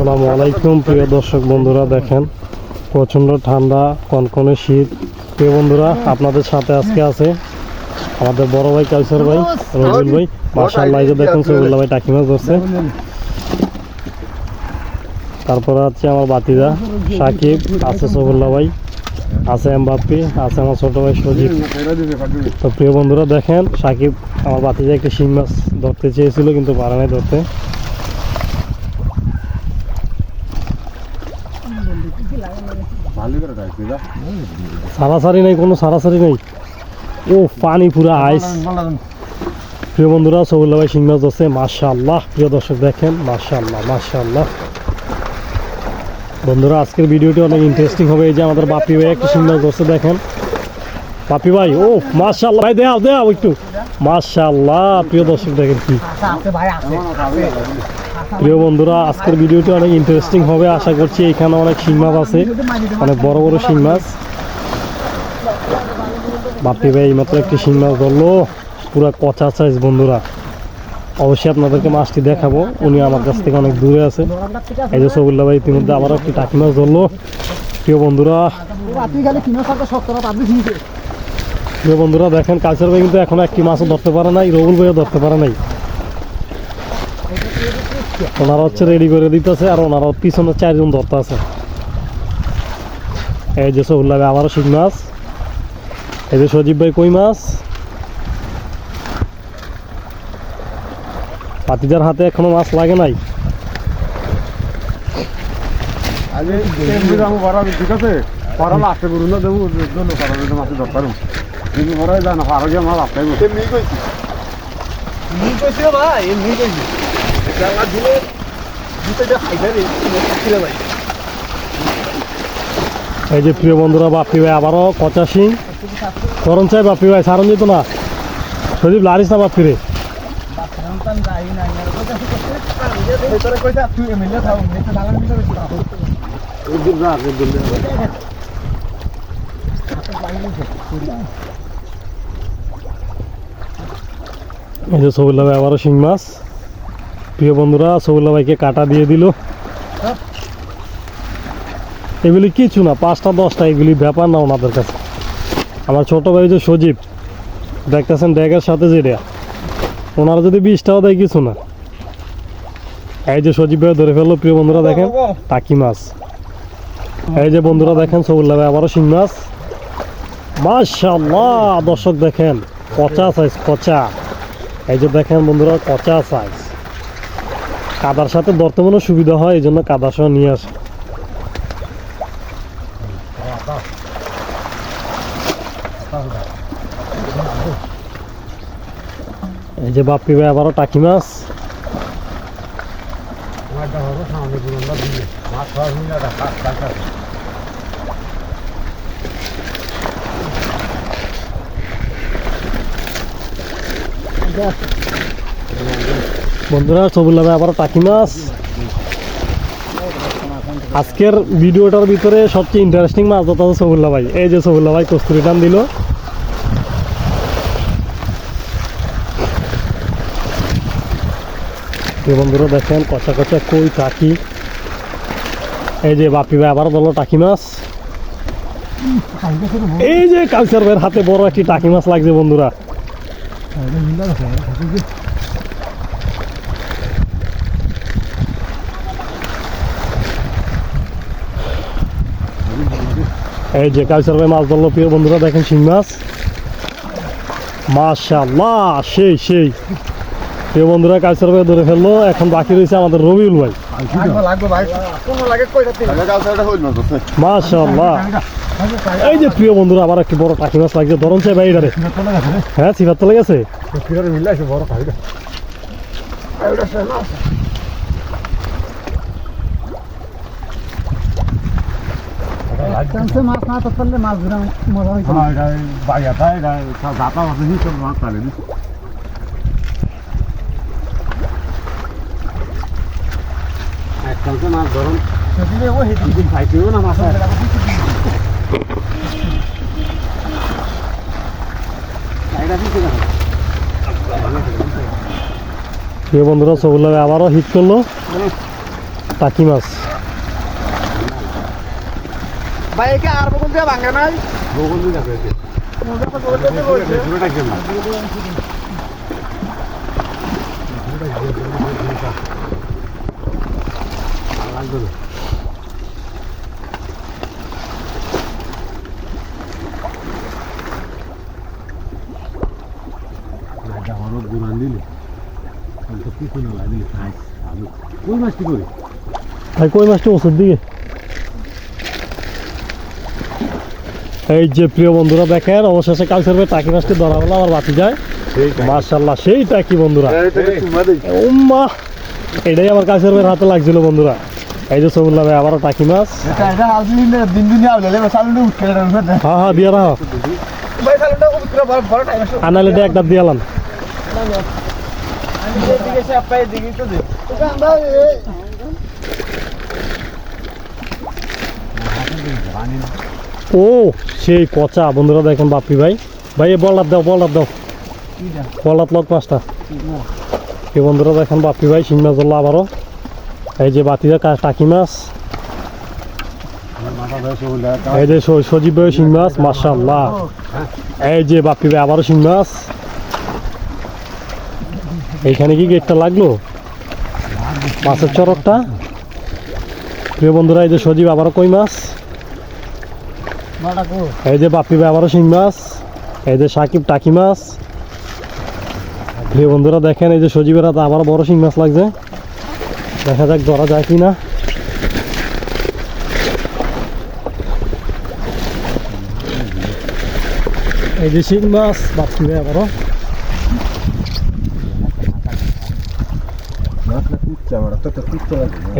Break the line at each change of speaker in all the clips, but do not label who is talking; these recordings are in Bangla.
আসসালামু আলাইকুম, প্রিয় দর্শক বন্ধুরা দেখেন, প্রচণ্ড ঠান্ডা, কনকনে শীত। প্রিয় বন্ধুরা, আপনাদের সাথে আজকে আছে আমাদের বড় ভাই কালচার ভাই, রবিউল ভাই। মার্শাল্লাহ দেখুন সবুল্লা ভাই টাকি মাছ ধরছে। তারপরে আছে আমার বাতিদা, সাকিব, আছে সবুল্লা ভাই, আছে এমবাপ্পি, আছে আমার ছোট ভাই সজীব। তো প্রিয় বন্ধুরা, দেখেন, সাকিব, আমার বাতিদা একটা শিং মাছ ধরতে চেয়েছিল, কিন্তু পারে নাই ধরতে। সারাসারি নেই কোনো সারাসারি নেই। ও পানি পুরা আইস। প্রিয় বন্ধুরা সবুল্লা ভাই শিং মাছ ধরছে মার্শাল্লাহ প্রিয় দর্শক দেখেন মার্শাল্লাহ মার্শাল্লাহ বন্ধুরা আজকের ভিডিওটি অনেক ইন্টারেস্টিং হবে। এই যে আমাদের বাপি ভাই একটা শিং মাছ ধরছে দেখেন। বাপি ভাই ও মার্শাল্লাহ ভাই দেও দেও একটু। মার্শাল্লাহ প্রিয় দর্শক দেখেন কি। প্রিয় বন্ধুরা, আজকের ভিডিওটি অনেক ইন্টারেস্টিং হবে। আশা করছি এখানে অনেক শিং মাছ আছে। অনেক বড় বড় শিং মাছ। বাপি ভাই এইমাত্র একটি শিং মাছ ধরলো। পুরা কচা সাইজ বন্ধুরা। অবশ্যই আপনাদেরকে মাছটি দেখাবো। উনি আমার কাছ থেকে অনেক দূরে আছে। এই যে সবুল্লা ভাই ইতিমধ্যে আবার একটি টাকি মাছ ধরলো। প্রিয় বন্ধুরা প্রিয় বন্ধুরা, দেখেন কালচার ভাই কিন্তু এখনও একটি মাছও ধরতে পারে নাই, রবুল ভাইও ধরতে পারে নাই। ওনারা হচ্ছে রেডি করে দিতেছে আর ওনারা পিছনে চারজন ধরতে আছে। এই যে সবুল্লা ভাই আবারও শিং মাছ। এই যে সজীব ভাই কই মাছ? পাতিজার হাতে এখনও মাছ লাগে নাই।
ঠিক আছে? পড়া লাস্টে করুন না দেবো জন্য পড়া দিতে দরকার কিন্তু বড় জানা পারো যে আমার লাস্টে এমনি কইছি। এমনি কইছি ভাই এমনি কইছি। ছিল ভাই
এই যে প্রিয় বন্ধুরা বাপি ভাই আবারও কচা শিং করণ চাই বাপি ভাই সারণ যেত না? সজীব লারিস না বাপি রে। এই যে সবুল্লা ভাই আবারও শিং মাছ। প্রিয় বন্ধুরা, সবুল্লা ভাইকে কাটা দিয়ে দিল। এগুলি কিছু না, পাঁচটা, দশটা, এগুলি ব্যাপার না ওনাদের কাছে। আমার ছোট ভাই যে সজীব, দেখতেছেন ড্যাগের সাথে যেটা ওনারা যদি বিশটাও দেয় কিছু না। এই যে সজীব ভাই ধরে ফেলল, প্রিয় বন্ধুরা দেখেন, টাকি মাছ। এই যে বন্ধুরা দেখেন, সবুল্লা ভাই আবারও শিং মাছ। মাশাল্লাহ দর্শক দেখেন, পচা সাইজ পচা। এই যে দেখেন বন্ধুরা কচা সাইজ কাদার সাথে ধরতে মনে সুবিধা হয়, এই জন্য কাদার সহ নিয়ে আসে। এই যে বাপ্পি ভাই আবারও টাকি মাছ।
মাছটা
বন্ধুরা সবুল্লা ভাই আবারও টাকি মাছ। আজকের ভিডিওটার ভিতরে সবচেয়ে ইন্টারেস্টিং মাছ ধরতে হবে সবুল্লা ভাই এই যে সবুল্লা ভাই কস্তুরি টান দিল। বন্ধুরা দেখেন, কচা কচা কই টাকি। এই যে বাপি ভাই আবার বলল টাকি মাছ। এই যে কালচার ভাইয়ের হাতে বড় একটি টাকি মাছ লাগছে বন্ধুরা। এই যে কালচার ভাই মাছ ধরলো। প্রিয় বন্ধুরা, দেখেন শিং মাছ। মাশাল্লাহ সেই সেই। প্রিয় বন্ধুরা কালচার ভাই ধরে ফেলল। এখন বাকি রয়েছে আমাদের রবিউল ভাই। মাশাল্লাহ এই যে প্রিয় বন্ধুরা, আবার একটি বড় টাকি মাছ লাগছে ধরন চাই ভাই এটারে। হ্যাঁ সিফার তো লেগেছে
বড়
চান্সে মাছ না মাছ ধরা মজা হইতো
হ্যাঁ এটা বাইয়াটা এটা দাতা আছে নি সব মাছ তালে নি এককালকে মাছ ধরুন সেদিনে ও হেঁটে দিন খাইতেও না মাছ
প্রিয় বন্ধুরা সবুল্লা ভাই আবারও হিট করল টাকি মাছ।
ভাই একে আর বকুল দিয়ে ভাঙে নাই
দিয়ে যাবে।
বকুল দিয়ে।
নাইটা গুড়ান দিলে আমি তো লাগলে কই মাছ কি করি
ভাই কই মাছটা ওষুধ দিকে এই যে প্রিয় বন্ধুরা দেখেন অবশেষে কাল কালচার টাকি মাছটি ধরা হলো আমার বাতি যায়। মার্শাল্লাহ সেই টাকি বন্ধুরা। উম্মা এটাই আমার কাছের ভাইয়ের হাতে লাগছিল বন্ধুরা। এই যে সবুল্লা ভাই আবারও টাকি মাছ হ্যাঁ হ্যাঁ দিয়ে রাখো
ভাই সালুনটা উঠে বড় বড় টাইম আছে
আনালে দিয়ে একটা দিয়ালাম
আমি এদিকে সে আপাই দিকে তো দে তো আমরা এই
ও, সেই কচা। বন্ধুরা দেখেন বাপি ভাই। ভাই বলার দাও বলার দাও। বলার লোক মাছটা। এই বন্ধুরা দেখেন বাপি ভাই, শিং মাছ ধরলো আবারও। এই যে বাতিদা কা- টাকি মাছ। এই যে সজীব ভাই শিং মাছ মার্শাল্লাহ এই যে বাপি ভাই, আবারও শিং মাছ। এইখানে কি গেটটা লাগল? মাছের চরকটা। প্রিয় বন্ধুরা, এই যে সজীব আবারও কই মাছ? এই যে বাপি আবারও শিং মাছ, এই যে সাকিব টাকি মাছ। বন্ধুরা দেখেন, এই যে সজীবের হাতে আবার বড় শিং মাছ লাগছে। দেখা যাক ধরা যায় কি না এই যে শিং মাছ, বাপি
লাগে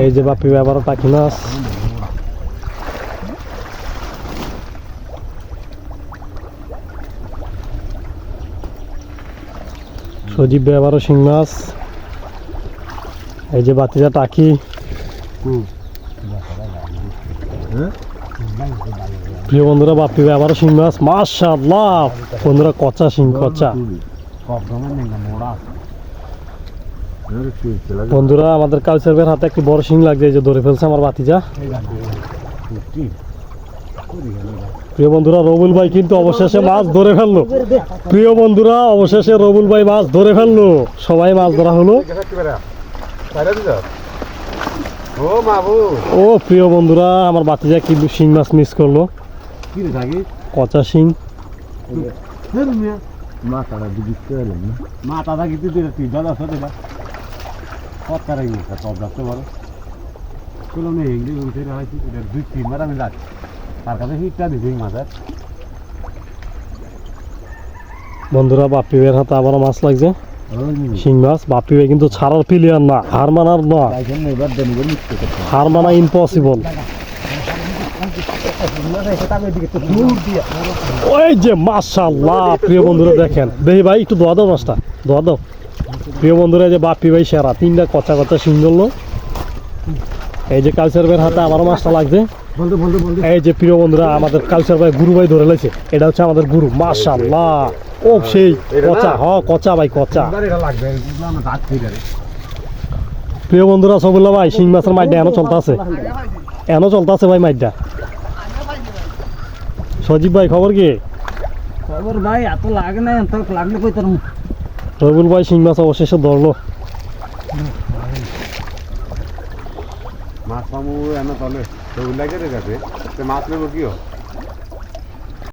এই যে বাপি আবারও টাকি মাছ। সজীব ভাই আবারও শিং মাছ। এই যে বাতিজা টাকি। প্রিয় বন্ধুরা বাপি ভাই আবারও শিং মাছ। মাশাআল্লাহ! বন্ধুরা কচা শিং কচা। বন্ধুরা আমাদের কালচার হাতে একটি বড় শিং লাগছে এই যে ধরে ফেলছে আমার বাতিজা। প্রিয় বন্ধুরা রবুল ভাই কিন্তু অবশেষে মাছ ধরে ফেলল। প্রিয় বন্ধুরা অবশেষে রবুল ভাই মাছ ধরে ফেলল। সবাই মাছ ধরা হলো।
ও
প্রিয় বন্ধুরা আমার বাতিজা কিন্তু শিং মাছ মিস করল? কচা শিং।
মাথাটা মাথাটা কিন্তু কাছে হিটটা দিছি মাথার
বন্ধুরা বাপি ভাইয়ের হাতে আবারও মাছ লাগছে। শিং মাছ বাপি ভাই কিন্তু ছাড়ার প্লেয়ার না হার মানার না। হার মানা ইম্পসিবল ওই যে মাশাল্লাহ প্রিয় বন্ধুরা দেখেন। দেখি ভাই একটু দোয়া দাও মাছটা দোয়া দাও। প্রিয় বন্ধুরা এই যে বাপ্পি ভাই সেরা তিনটা কচা কচা শিং ধরলো। এই যে কালচার ভাইয়ের হাতে আমারও মাছটা লাগছে। এই যে প্রিয় বন্ধুরা আমাদের কালচার ভাই গুরু ভাই ধরে লাইছে এটা হচ্ছে আমাদের গুরু মাশাল্লাহ ও সেই কচা হ কচা ভাই কচা। প্রিয় বন্ধুরা সবুল্লা ভাই শিং মাছের মাইডা এনো চলতে আছে এনো চলতে আছে ভাই মাইডা। সজীব ভাই খবর কি?
খবর ভাই এত লাগে না এত লাগলে কই তোর
রবিউল ভাই শিং মাছ অবশেষে ধরলো।
মাছ পামু এনে তলে। তো লাগে রে কাছে মাছ নেব কি হয়